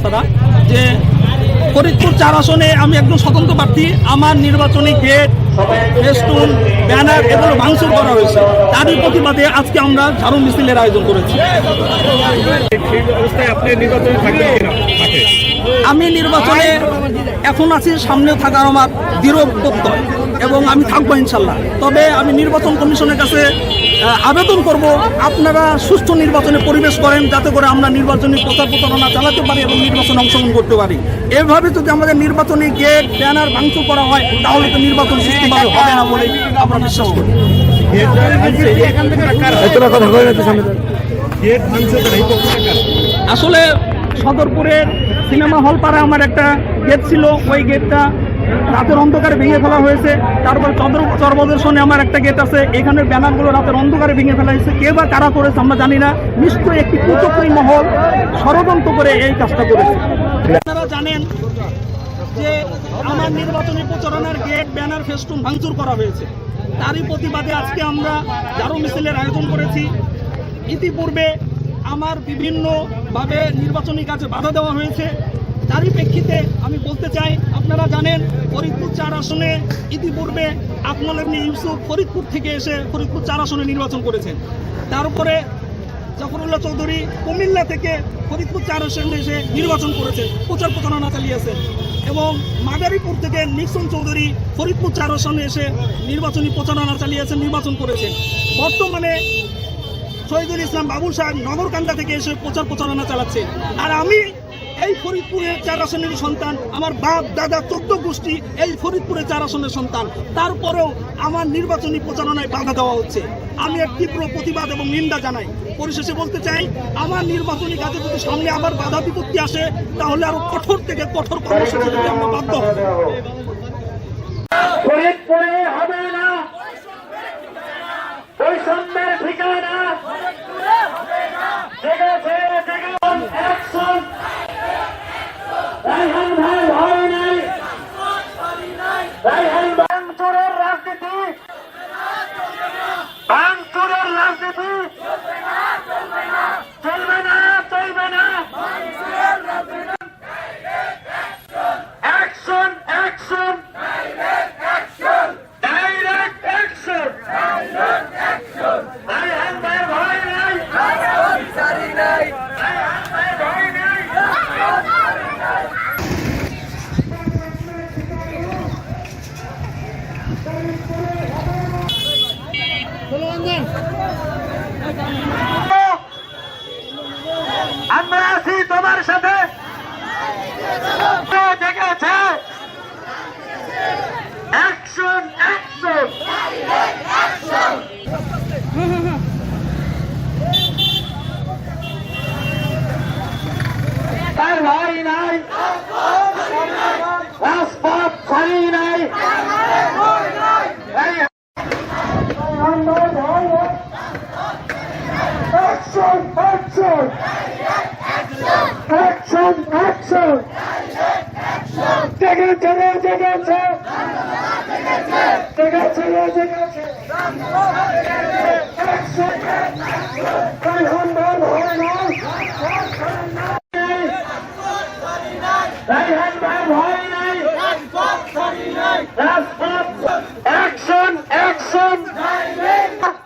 কথাটা যে ফরিদপুর চার আসনে আমি একজন স্বতন্ত্র প্রার্থী। আমার নির্বাচনী গেট, ফেস্টুন, ব্যানার এগুলো ভাঙচুর করা হয়েছে। তারই প্রতিবাদে আজকে আমরা ঝাড়ু মিছিলের আয়োজন করেছি। আমি নির্বাচনে এখন আছি সামনে থাকার আমার দৃঢ় প্রত্যয় এবং আমি থাকব ইনশাল্লাহ। তবে আমি নির্বাচন কমিশনের কাছে আবেদন করব আপনারা সুষ্ঠু নির্বাচনে পরিবেশ করেন যাতে করে আমরা নির্বাচনী প্রচার প্রচারণা চালাতে পারি এবং নির্বাচনে অংশগ্রহণ করতে পারি। এভাবে যদি আমাদের নির্বাচনী গেট ব্যানার ভাঙচুর করা হয় তাহলে তো নির্বাচন সুষ্ঠুভাবে হবে না বলে আমরা বিশ্বাস করি? আসলে সদরপুরের সিনেমা হল পাড়া আমার একটা গেট ছিল ওই গেটটা রাতের অন্ধকারে ভেঙে ফেলা হয়েছে। তারপর চন্দ্র চরবদর্শনে আমার একটা গেট আছে। এখানের ব্যানারগুলো রাতের অন্ধকারে ভেঙে ফেলা হয়েছে। কে বা কারা করেছে আমরা জানি না। নিশ্চয়ই একটি কুচক্রী মহল ষড়যন্ত্র করে এই কাজটা করেছে। আপনারা জানেন যে আমার নির্বাচনী প্রচারণার গেট ব্যানার ফেস্টুন ভাঙচুর করা হয়েছে। তারই প্রতিবাদে আজকে আমরা জারো মিছিলের আয়োজন করেছি। ইতিপূর্বে আমার বিভিন্নভাবে নির্বাচনী কাজে বাধা দেওয়া হয়েছে। তারই প্রেক্ষিতে আমি বলতে চাই আপনারা জানেন, ফরিদপুর চার আসনে ইতিপূর্বে আকমল ইবনে ইউসুফ ফরিদপুর থেকে এসে ফরিদপুর চার আসনে নির্বাচন করেছেন। তারপরে জাফরুল্লাহ চৌধুরী কুমিল্লা থেকে ফরিদপুর চার আসনে এসে নির্বাচন করেছেন, প্রচার প্রচারণা চালিয়েছেন এবং মাদারীপুর থেকে নিক্সন চৌধুরী ফরিদপুর চার আসনে এসে নির্বাচনী প্রচারণা চালিয়েছেন, নির্বাচন করেছেন। বর্তমানে শহীদুল ইসলাম বাবুল সাহেব নগরকান্দা থেকে এসে প্রচার প্রচারণা চালাচ্ছে। আর আমি এই ফরিদপুরের চার আসনের সন্তান, আমার বাপ, দাদা, চোদ্দ গোষ্ঠী, এই ফরিদপুরের চার আসনের সন্তান। তারপরেও আমার নির্বাচনী প্রচারণায় বাধা দেওয়া হচ্ছে। আমি এক তীব্র প্রতিবাদ এবং নিন্দা জানাই। পরিশেষে বলতে চাই, আমার নির্বাচনী কাজে যদি সামনে আবার বাধা বিপত্তি আসে, তাহলে আরও কঠোর থেকে কঠোর কর্মসূচি দিতে আমরা বাধ্য হব। ফরিদপুরে হবে না বৈষম্যের ঠিকানা জেগেছে জেগেছে অ্যাকশন রাইহান ভাই ভয় নাই রাইহান ভাঙচুরের রাজনীতি ভাঙচুরের রাজনীতি চলবে না চলবে না action action direct action Raihan ভাই ভয় নাই রাইহান ভাই ভয় নাই আমরা আছি তোমার সাথে। দেখেছে? অ্যাকশন অ্যাকশন তার নাই। রাজপথ ছাড়ি নাই! জেগেছে রে জেগেছে জেগেছে রে জেগেছে Action! রাইহান